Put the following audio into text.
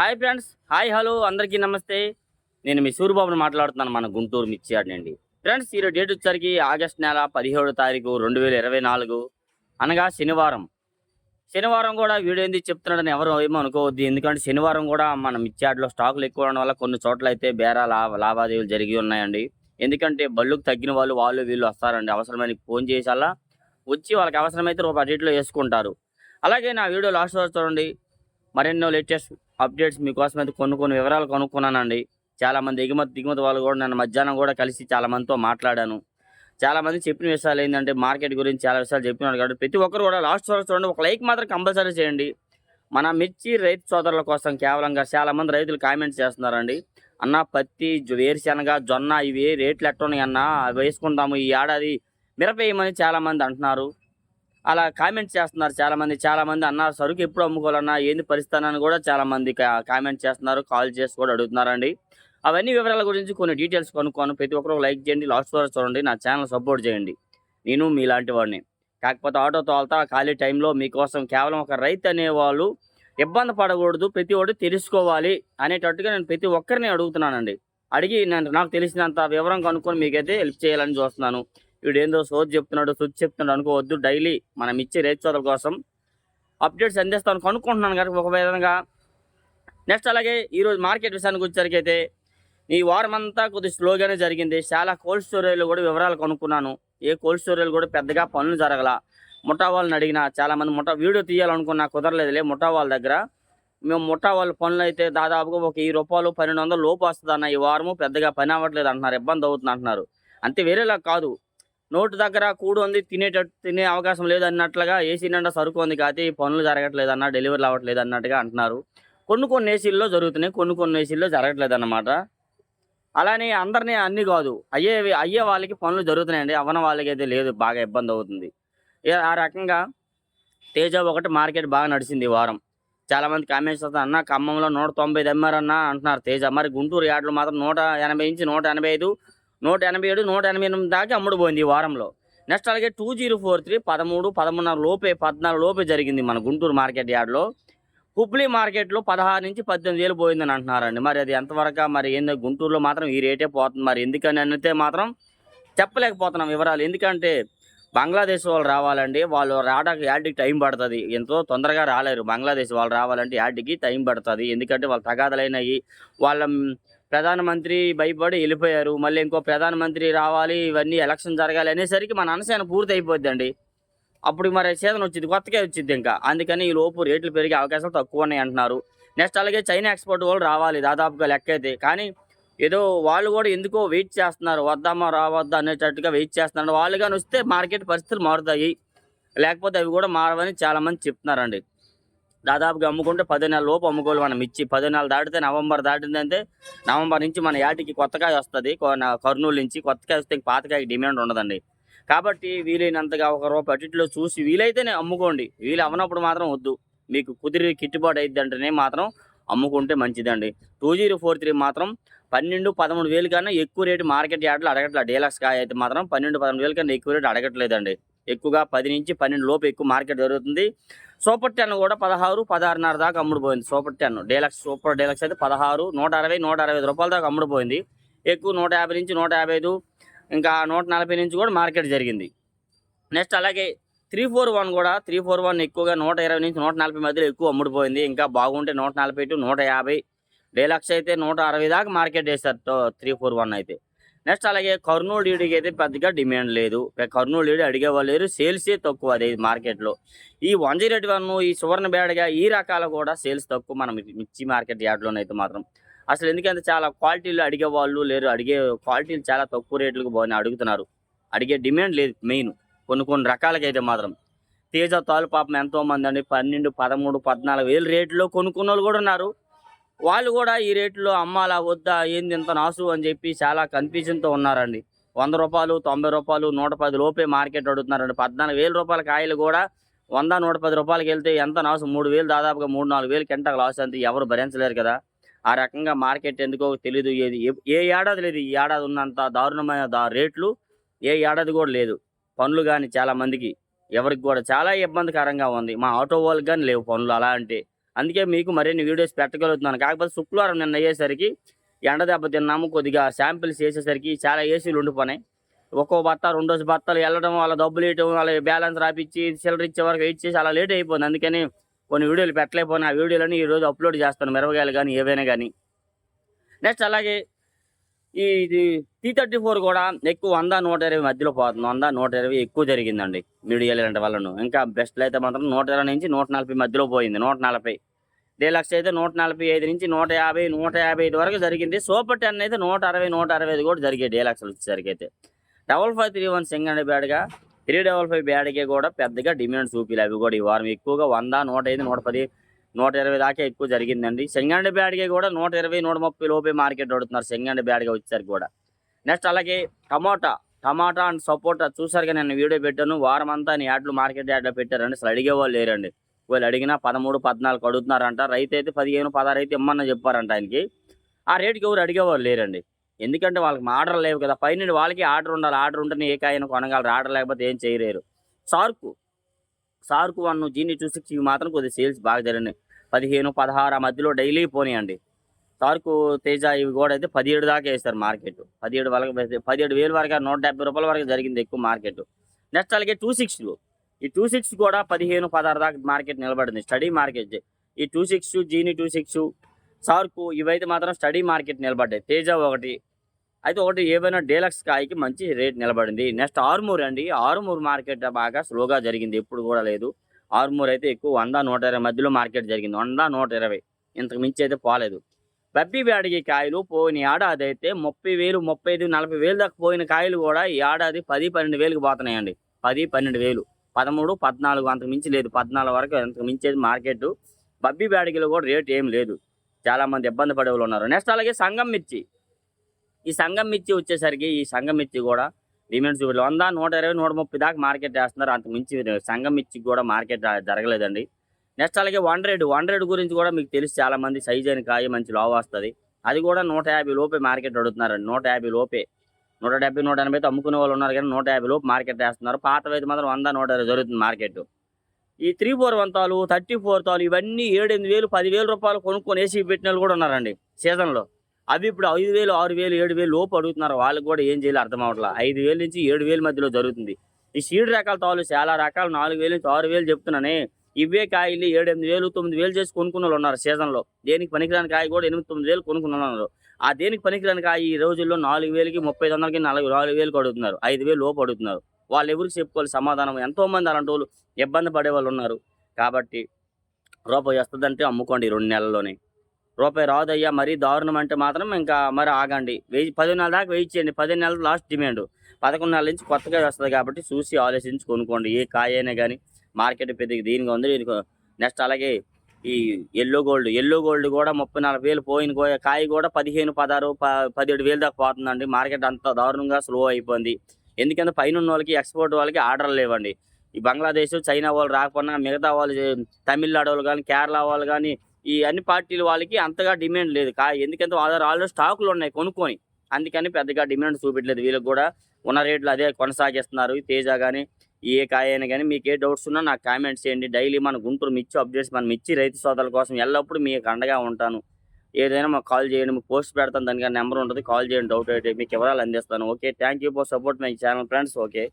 Hi friends hi hello అందరికీ నమస్తే. నేను మీ సూర్యబాబుని మాట్లాడుతున్నాను మన గుంటూరు మిర్చియాడ్ నుండి. ఫ్రెండ్స్ ఈరోజు డేట్ వచ్చేసరికి ఆగస్ట్ నెల పదిహేడు తారీఖు రెండు వేల ఇరవై నాలుగు. అనగా శనివారం. శనివారం కూడా వీడియో ఏంది చెప్తున్నాడని ఎవరు ఏమో అనుకోవద్దు. ఎందుకంటే శనివారం కూడా మన మిర్చియాడ్లో స్టాకులు ఎక్కువ ఉండడం వల్ల కొన్ని చోట్ల అయితే బేరా లాభ లావాదేవీలు జరిగి ఉన్నాయండి. ఎందుకంటే బళ్ళుకు తగ్గిన వాళ్ళు వాళ్ళు వీళ్ళు వస్తారండి. అవసరమైన ఫోన్ చేసేలా వచ్చి వాళ్ళకి అవసరమైతే రూపాయి రేట్లో వేసుకుంటారు. అలాగే నా వీడియో లాస్ట్ వరకు చూడండి. మరెన్నో లేటెస్ట్ అప్డేట్స్ మీకోసం అయితే కొన్ని కొన్ని వివరాలు కనుక్కున్నానండి. చాలామంది ఎగుమతి దిగుమతి వాళ్ళు కూడా నన్ను మధ్యాహ్నం కూడా కలిసి చాలామందితో మాట్లాడాను. చాలామంది చెప్పిన విషయాలు ఏంటంటే మార్కెట్ గురించి చాలా విషయాలు చెప్పినారు కాబట్టి ప్రతి ఒక్కరు కూడా లాస్ట్ వరకు చూడండి ఒక లైక్ మాత్రం కంపల్సరీ చేయండి. మన మిర్చి రైతు సోదరుల కోసం కేవలంగా చాలామంది రైతులు కామెంట్స్ చేస్తున్నారండి. అన్న పత్తి వేరుశనగ వేరుశెనగ జొన్న ఇవి రేట్లు ఎట్టున్నాయి అన్న అవి వేసుకుందాము ఈ ఏడాది మిరప వేయమని చాలామంది అంటున్నారు. అలా కామెంట్స్ చేస్తున్నారు చాలా మంది చాలా మంది అన్నారు సరుకు ఎప్పుడు అమ్ముకోవాలన్నా ఏంది పరిస్థితి అని కూడా చాలా మంది కామెంట్ చేస్తున్నారు కాల్ చేసి కూడా అడుగుతున్నారండి. అవన్నీ వివరాల గురించి కొన్ని డీటెయిల్స్ కనుక్కోను ప్రతి ఒక్కరు లైక్ చేయండి లాస్ట్ వరకు చూడండి నా ఛానల్ సపోర్ట్ చేయండి. నేను మీలాంటి వాడిని. కాకపోతే ఆటో తోలుతా ఖాళీ టైంలో మీకోసం కేవలం ఒక రైతు అనేవాళ్ళు ఇబ్బంది పడకూడదు ప్రతి ఒక్కటి తెలుసుకోవాలి అనేటట్టుగా నేను ప్రతి ఒక్కరిని అడుగుతున్నానండి. అడిగి నేను నాకు తెలిసినంత వివరం కనుక్కొని మీకైతే హెల్ప్ చేయాలని చూస్తున్నాను. వీడు ఏందో సోది చెప్తున్నాడు సుచ్చి చెప్తున్నాడు అనుకోవద్దు. డైలీ మనం ఇచ్చే రైతు కోసం అప్డేట్స్ అందిస్తాను కనుక్కుంటున్నాను కనుక ఒక విధంగా. నెక్స్ట్ అలాగే ఈరోజు మార్కెట్ విషయానికి వచ్చేసరికి అయితే ఈ వారం అంతా కొద్ది స్లోగానే జరిగింది. చాలా కోల్డ్ స్టోరేజ్లో కూడా వివరాలు కనుక్కున్నాను. ఏ కోల్డ్ స్టోరేజ్లు కూడా పెద్దగా పనులు జరగల. ముఠా వాళ్ళని అడిగిన చాలామంది ముఠా వీడియో తీయాలనుకున్నా కుదరలేదులే ముఠా వాళ్ళ దగ్గర. మేము ముఠా వాళ్ళ పనులు అయితే దాదాపుగా ఒక ఈ రూపాయలు పన్నెండు వందలు లోపు వస్తుంది అన్న ఈ వారము పెద్దగా పని అవ్వట్లేదు అంటున్నారు. ఇబ్బంది అవుతుంది అంటున్నారు. అంతే వేరేలా కాదు. నోటు దగ్గర కూడు ఉంది తినేటట్టు తినే అవకాశం లేదు అన్నట్లుగా ఏసీ నిండా సరుకు ఉంది కాబట్టి పనులు జరగట్లేదు అన్న డెలివరీలు అవ్వట్లేదు అన్నట్టుగా అంటున్నారు. కొన్ని కొన్ని ఏసీల్లో జరుగుతున్నాయి కొన్ని కొన్ని ఏసీల్లో జరగట్లేదు అన్నమాట. అలానే అందరినీ అన్ని కాదు అయ్యే అయ్యే వాళ్ళకి పనులు జరుగుతున్నాయండి అవ్వన వాళ్ళకి అయితే లేదు బాగా ఇబ్బంది అవుతుంది. ఆ రకంగా తేజ ఒకటి మార్కెట్ బాగా నడిచింది ఈ వారం. చాలా మంది కామెంట్స్ వస్తారు అన్న ఖమ్మంలో నూట తొంభై దమ్మారన్న అంటున్నారు తేజ. మరి గుంటూరు యార్డులు మాత్రం నూట ఎనభై నుంచి నూట ఎనభై ఐదు నూట ఎనభై ఏడు నూట ఎనభై ఎనిమిది దాకా అమ్ముడు పోయింది ఈ వారంలో. నెక్స్ట్ అలాగే టూ జీరో ఫోర్ త్రీ పదమూడు పదమూడున్నర లోపే పద్నాలుగు లోపే జరిగింది మన గుంటూరు మార్కెట్ యార్డ్లో. హుబ్లీ మార్కెట్లో పదహారు నుంచి పద్దెనిమిది వేలు పోయిందని అంటున్నారండి. మరి అది ఎంతవరకు మరి ఏందో గుంటూరులో మాత్రం ఈ రేటే పోతుంది. మరి ఎందుకని అనితే మాత్రం చెప్పలేకపోతున్నాం వివరాలు. ఎందుకంటే బంగ్లాదేశ్ వాళ్ళు రావాలండి. వాళ్ళు రావడానికి యాడ్కి టైం పడుతుంది. ఎంతో తొందరగా రాలేరు. బంగ్లాదేశ్ వాళ్ళు రావాలంటే యాడ్కి టైం పడుతుంది. ఎందుకంటే వాళ్ళు తగాదలైనవి వాళ్ళ ప్రధానమంత్రి భయపడి వెళ్ళిపోయారు. మళ్ళీ ఇంకో ప్రధానమంత్రి రావాలి ఇవన్నీ ఎలక్షన్ జరగాలి అనేసరికి మన అనసేన పూర్తి అయిపోద్దండి అప్పుడు మరి సీజన్ వచ్చింది కొత్తగా వచ్చింది ఇంకా. అందుకని ఈ లోపు రేట్లు పెరిగే అవకాశాలు తక్కువ ఉన్నాయి అంటున్నారు. నెక్స్ట్ అలాగే చైనా ఎక్స్పోర్ట్ వాళ్ళు రావాలి దాదాపుగా లెక్క అయితే. కానీ ఏదో వాళ్ళు కూడా ఎందుకో వెయిట్ చేస్తున్నారు వద్దామా రావద్దా అనేటట్టుగా వెయిట్ చేస్తున్నారు. వాళ్ళు కానీ వస్తే మార్కెట్ పరిస్థితులు మారుతాయి. లేకపోతే అవి కూడా మారవని చాలా మంది చెప్తున్నారండి. దాదాపుగా అమ్ముకుంటే పది నెలల లోపు అమ్ముకోవాలి మనం. ఇచ్చి పది నెలలు దాటితే నవంబర్ దాటిందంటే నవంబర్ నుంచి మన యాటికి కొత్తకాయ వస్తుంది. కర్నూలు నుంచి కొత్తకాయ వస్తే ఇంక పాతకాయకి డిమాండ్ ఉండదండి. కాబట్టి వీలైనంతగా ఒక రూపాయి అటిట్లో చూసి వీలైతేనే అమ్ముకోండి. వీలు అవ్వనప్పుడు మాత్రం వద్దు. మీకు కుదిరి కిట్టుబాటు అయింది అంటేనే మాత్రం అమ్ముకుంటే మంచిదండి. టూ జీరో ఫోర్ త్రీ మాత్రం పన్నెండు పదమూడు వేలు కన్నా ఎక్కువ రేటు మార్కెట్ యార్డ్లో అడగట్లేదు డీలక్స్ కాయ అయితే మాత్రం పన్నెండు పదమూడు వేలు కన్నా ఎక్కువ రేటు అడగట్లేదండి. ఎక్కువగా పది నుంచి పన్నెండు లోపు ఎక్కువ మార్కెట్ జరుగుతుంది. సూపర్ టెన్ కూడా పదహారు పదహారున్నర దాకా అమ్ముడుపోయింది. Super ten deluxe super deluxe అయితే పదహారు నూట అరవై నూట అరవై ఐదు రూపాయల దాకా అమ్ముడుపోయింది. ఎక్కువ నూట యాభై నుంచి నూట యాభై ఐదు ఇంకా నూట నలభై నుంచి కూడా మార్కెట్ జరిగింది. నెక్స్ట్ అలాగే త్రీ ఫోర్ వన్ కూడా త్రీ ఫోర్ వన్ ఎక్కువగా నూట ఇరవై నుంచి నూట నలభై మధ్యలో ఎక్కువ అమ్ముడుపోయింది. ఇంకా బాగుంటే నూట నలభై టు నూట యాభై డీలక్స్ అయితే నూట అరవై దాకా మార్కెట్ వేస్తారు త్రీ ఫోర్ వన్ అయితే. నెక్స్ట్ అలాగే కర్నూలు డీడీకి అయితే పెద్దగా డిమాండ్ లేదు. కర్నూలు డీడీ అడిగేవాళ్ళు లేరు. సేల్సే తక్కువ అది మార్కెట్లో ఈ వన్ జీరో ఎయిట్ వన్ ఈ సువర్ణ బేడగా ఈ రకాలు కూడా సేల్స్ తక్కువ మనం మిర్చి మార్కెట్ యార్డ్లోనైతే మాత్రం. అసలు ఎందుకంటే చాలా క్వాలిటీలు అడిగే వాళ్ళు లేరు. అడిగే క్వాలిటీలు చాలా తక్కువ రేట్లకు బాగా అడుగుతున్నారు. అడిగే డిమాండ్ లేదు మెయిన్ కొన్ని కొన్ని రకాలకైతే మాత్రం. తేజ తాలు పాపం ఎంతోమంది అండి. పన్నెండు పదమూడు పద్నాలుగు వేలు రేట్లో కొనుక్కున్న వాళ్ళు కూడా ఉన్నారు. వాళ్ళు కూడా ఈ రేట్లో అమ్మాలా వద్దా ఏంది ఇంత నాసు అని చెప్పి చాలా కన్ఫ్యూజన్తో ఉన్నారండి. వంద రూపాయలు తొంభై రూపాయలు నూట పది లోపే మార్కెట్ అడుగుతున్నారండి. పద్నాలుగు వేల రూపాయల కాయలు కూడా వంద నూట పది రూపాయలకి వెళ్తే ఎంత నాసు? మూడు వేలు దాదాపుగా మూడు నాలుగు వేలు కింటకు లాస్ అంతే ఎవరు భరించలేరు కదా. ఆ రకంగా మార్కెట్ ఎందుకో తెలియదు ఏది ఏ- ఏడాది లేదు ఈ ఏడాది ఉన్నంత దారుణమైన దా రేట్లు ఏ ఏడాది కూడా లేదు. పనులు కానీ చాలా మందికి ఎవరికి కూడా చాలా ఇబ్బందికరంగా ఉంది. మా ఆటో వాళ్ళకి కానీ లేవు పనులు అలా అంటే. అందుకే మీకు మరిన్ని వీడియోస్ పెట్టగలుగుతున్నాను. కాకపోతే శుక్రవారం నిన్న అయ్యేసరికి ఎండ దెబ్బ తిన్నాము కొద్దిగా శాంపిల్స్ వేసేసరికి చాలా ఏసీలు ఉండిపోయినాయి ఒక్కో బత్త రోజు బత్తాలు వెళ్ళడం వాళ్ళ డబ్బులు వేయటం వాళ్ళ బ్యాలెన్స్ రాపిచ్చి సిల్లర్ ఇచ్చే వరకు వెయిట్ చేసి అలా లేట్ అయిపోయింది. అందుకని కొన్ని వీడియోలు పెట్టలేకపోయినా ఆ వీడియోలని ఈరోజు అప్లోడ్ చేస్తాను. మిరపకాయలు కానీ ఏవైనా కానీ నెక్స్ట్ అలాగే ఈ ఇది టీ థర్టీ ఫోర్ కూడా ఎక్కువ వంద నూట ఇరవై మధ్యలో పోతుంది. వంద నూట ఇరవై ఎక్కువ జరిగిందండి. మీడియాలు ఇలాంటి వాళ్ళను ఇంకా బెస్ట్లు అయితే మాత్రం నూట ఇరవై నుంచి నూట నలభై మధ్యలో పోయింది. నూట నలభై. డీలక్స్ అయితే నూట నలభై ఐదు నుంచి నూట యాభై నూట యాభై ఐదు వరకు జరిగింది. సూపర్ టెన్ అయితే నూట అరవై నూట అరవై ఐదు కూడా జరిగాయి డీలక్స్లు వచ్చేసరికి అయితే. డబల్ ఫైవ్ త్రీ వన్ సింగండి బ్యాడ్గా త్రీ డబల్ ఫైవ్ బ్యాడ్కే కూడా పెద్దగా డిమాండ్ చూపిలే అవి కూడా ఈ వారం. ఎక్కువగా వంద నూట ఐదు నూట పది నూట ఇరవై దాకా ఎక్కువ జరిగిందండి. సింగండి బ్యాడ్గా కూడా నూట ఇరవై నూట ముప్పై లోపే మార్కెట్ పడుతున్నారు సింగండి బ్యాడ్గా వచ్చేసరికి కూడా. నెక్స్ట్ అలాగే టమాటా టమాటా అండ్ సపోటా చూసారుగా నేను వీడియో పెట్టాను. వారం అంతా నీ యాడ్లు మార్కెట్ యాడ్లో పెట్టారండి. అసలు అడిగేవాళ్ళు లేరండి. వీళ్ళు అడిగినా పదమూడు పద్నాలుగు అడుగుతున్నారంట. రైతు అయితే పదిహేను పదహారు అయితే ఇమ్మన్న చెప్పారంట ఆయనకి. ఆ రేటుకి ఎవరు అడిగేవాళ్ళు లేరండి. ఎందుకంటే వాళ్ళకి ఆర్డర్ లేవు కదా. పైన వాళ్ళకి ఆర్డర్ ఉండాలి. ఆర్డర్ ఉంటేనే ఏ కాయను కొనగలరు. ఆర్డర్ లేకపోతే ఏం చేయలేరు. సార్కు సార్కు వన్ జీని టూ సిక్స్ ఇవి మాత్రం కొద్దిగా సేల్స్ బాగా జరిగినాయి. పదిహేను పదహారు ఆ మధ్యలో డైలీ పోనీయండి. సార్కు తేజ ఇవి కూడా అయితే పదిహేడు దాకా వేస్తారు మార్కెట్. పదిహేడు వరకు పదిహేడు వేలు వరకు నూట డెబ్బై రూపాయల వరకు జరిగింది ఎక్కువ మార్కెట్. నెక్స్ట్ అలాగే టూ సిక్స్లు ఈ టూ సిక్స్ కూడా పదిహేను పదహారు దాకా మార్కెట్ నిలబడింది. స్టడీ మార్కెట్ ఈ టూ సిక్స్ జీని టూ సిక్స్ సార్కు ఇవైతే మాత్రం స్టడీ మార్కెట్ నిలబడ్డాయి. తేజ ఒకటి అయితే ఒకటి ఏవైనా డీలక్స్ కాయకి మంచి రేట్ నిలబడింది. నెక్స్ట్ ఆర్మూర్ అండి. ఆర్మూర్ మార్కెట్ బాగా స్లోగా జరిగింది. ఎప్పుడు కూడా లేదు. ఆర్మూర్ అయితే ఎక్కువ వంద నూట ఇరవై మధ్యలో మార్కెట్ జరిగింది. వంద నూట ఇరవై. ఇంతకు మించి అయితే పోలేదు. బబ్బీ బ్యాడిగి కాయలు పోయిన ఏడాది అయితే ముప్పై వేలు ముప్పై ఐదు నలభై వేలు దాకా పోయిన కాయలు కూడా ఈ ఏడాది పది పన్నెండు వేలకు పోతున్నాయండి. పది పన్నెండు వేలు. పదమూడు పద్నాలుగు అంతకు మించి లేదు. పద్నాలుగు వరకు అంతకు మించేది మార్కెట్. బబ్బీ బ్యాడిగిలో కూడా రేటు ఏం లేదు. చాలామంది ఇబ్బంది పడే వాళ్ళు ఉన్నారు. నెక్స్ట్ అలాగే సంగం మిర్చి. ఈ సంగం మిర్చి వచ్చేసరికి ఈ సంగం మిర్చి కూడా డిమాండ్ చూడాలి వంద నూట ఇరవై నూట ముప్పై దాకా మార్కెట్ వేస్తున్నారు. అంత మించి సంగం మిర్చి కూడా మార్కెట్ జరగలేదండి. నెక్స్ట్ అలాగే వన్ రేడ్ వన్ రేడ్ గురించి కూడా మీకు తెలుసు. చాలామంది సైజ్ అయిన కాయ మంచి లావు వస్తుంది. అది కూడా నూట యాభై లోపే మార్కెట్ అడుగుతున్నారండి. నూట యాభై లోపే. నూట డెబ్బై నూట ఎనభై అయితే అమ్ముకునే వాళ్ళు ఉన్నారు కానీ నూట యాభై లోపు మార్కెట్ వేస్తున్నారు. పాతవి అయితే మాత్రం వంద నూట జరుగుతుంది మార్కెట్. ఈ త్రీ ఫోర్ వన్ తాలు థర్టీ ఫోర్ తాలు ఇవన్నీ ఏడెనిమిది వేలు పదివేల రూపాయలు కొనుక్కొని వేసి పెట్టిన వాళ్ళు కూడా ఉన్నారండి సీజన్లో. అవి ఇప్పుడు ఐదు వేలు ఆరు వేలు ఏడు వేలు లోపు అడుగుతున్నారు. వాళ్ళకి కూడా ఏం చేయాలి అర్థం అవట్లా ఐదు వేల నుంచి ఏడు వేల మధ్యలో జరుగుతుంది. ఈ సీడ్ రకాల తాలు చాలా రకాలు నాలుగు వేలు నుంచి ఆరు వేలు చెప్తున్నానే. ఇవే కాయలు ఏడు ఎనిమిది వేలు తొమ్మిది వేలు చేసి కొనుక్కున్న వాళ్ళు ఉన్నారు సీజన్లో. దేనికి పనికిరాని కాయ కూడా ఎనిమిది తొమ్మిది వేలు కొనుక్కున్న ఉన్నారు. ఆ దేనికి పనికిరాని కాయ ఈ రోజుల్లో నాలుగు వేలకి ముప్పై ఐదు వందలకి నాలుగు నాలుగు వేలు అడుగుతున్నారు ఐదు వేలు లోపు అడుగుతున్నారు వాళ్ళు ఎవరికి చెప్పుకోవాలి సమాధానం? ఎంతోమంది అలాంటి వాళ్ళు ఇబ్బంది పడే వాళ్ళు ఉన్నారు. కాబట్టి రూపాయి వస్తుందంటే అమ్ముకోండి రెండు నెలల్లోనే. రూపాయి రాదయ్యా మరీ దారుణం అంటే మాత్రం ఇంకా మరి ఆగండి. వెయ్యి పది నెలల దాకా వెయిట్ చేయండి. పదిహేను నెలలు లాస్ట్ డిమాండ్. పదకొండు నెలల నుంచి కొత్తగా వస్తుంది కాబట్టి చూసి ఆలోచించి కొనుక్కోండి. ఏ కాయ అయినా కానీ మార్కెట్ పెద్దగా దీనిగా ఉంది దీనికి నెక్స్ట్ అలాగే ఈ ఎల్లో గోల్డ్ ఎల్లో గోల్డ్ కూడా ముప్పై నాలుగు వేలు పోయిన కాయ కూడా పదిహేను పదహారు ప- పదిహేడు వేలు దాకా పోతుందండి. మార్కెట్ అంత దారుణంగా స్లో అయిపోయింది. ఎందుకంటే పైన ఉన్న వాళ్ళకి ఎక్స్పోర్ట్ వాళ్ళకి ఆర్డర్లు లేవండి. ఈ బంగ్లాదేశ్ చైనా వాళ్ళు రాకపోయినా మిగతా వాళ్ళు తమిళనాడు వాళ్ళు కానీ కేరళ వాళ్ళు కానీ ఈ అన్ని పార్టీల వాళ్ళకి అంతగా డిమాండ్ లేదు. కా ఎందుకంటే వాళ్ళ ఆల్రెడీ స్టాకులు ఉన్నాయి కొనుక్కొని. అందుకని పెద్దగా డిమాండ్ చూపెట్టలేదు వీళ్ళకి కూడా ఉన్న రేట్లు అదే కొనసాగిస్తున్నారు. ఈ తేజ కానీ ఏ కాయ అయినా కానీ మీకు ఏ డౌట్స్ ఉన్నా నాకు కామెంట్స్ చేయండి. డైలీ మన గుంటూరు మిర్చి అప్డేట్స్ మన మిర్చి రైతు సోదరుల కోసం ఎల్లప్పుడూ మీకు అండగా ఉంటాను. ఏదైనా మాకు కాల్ చేయండి. మీకు పోస్ట్ పెడతాను. దానికి నెంబర్ ఉంటుంది. కాల్ చేయండి. డౌట్ అయితే మీకు వివరాలు అందిస్తాను. Okay thank you for support my channel friends okay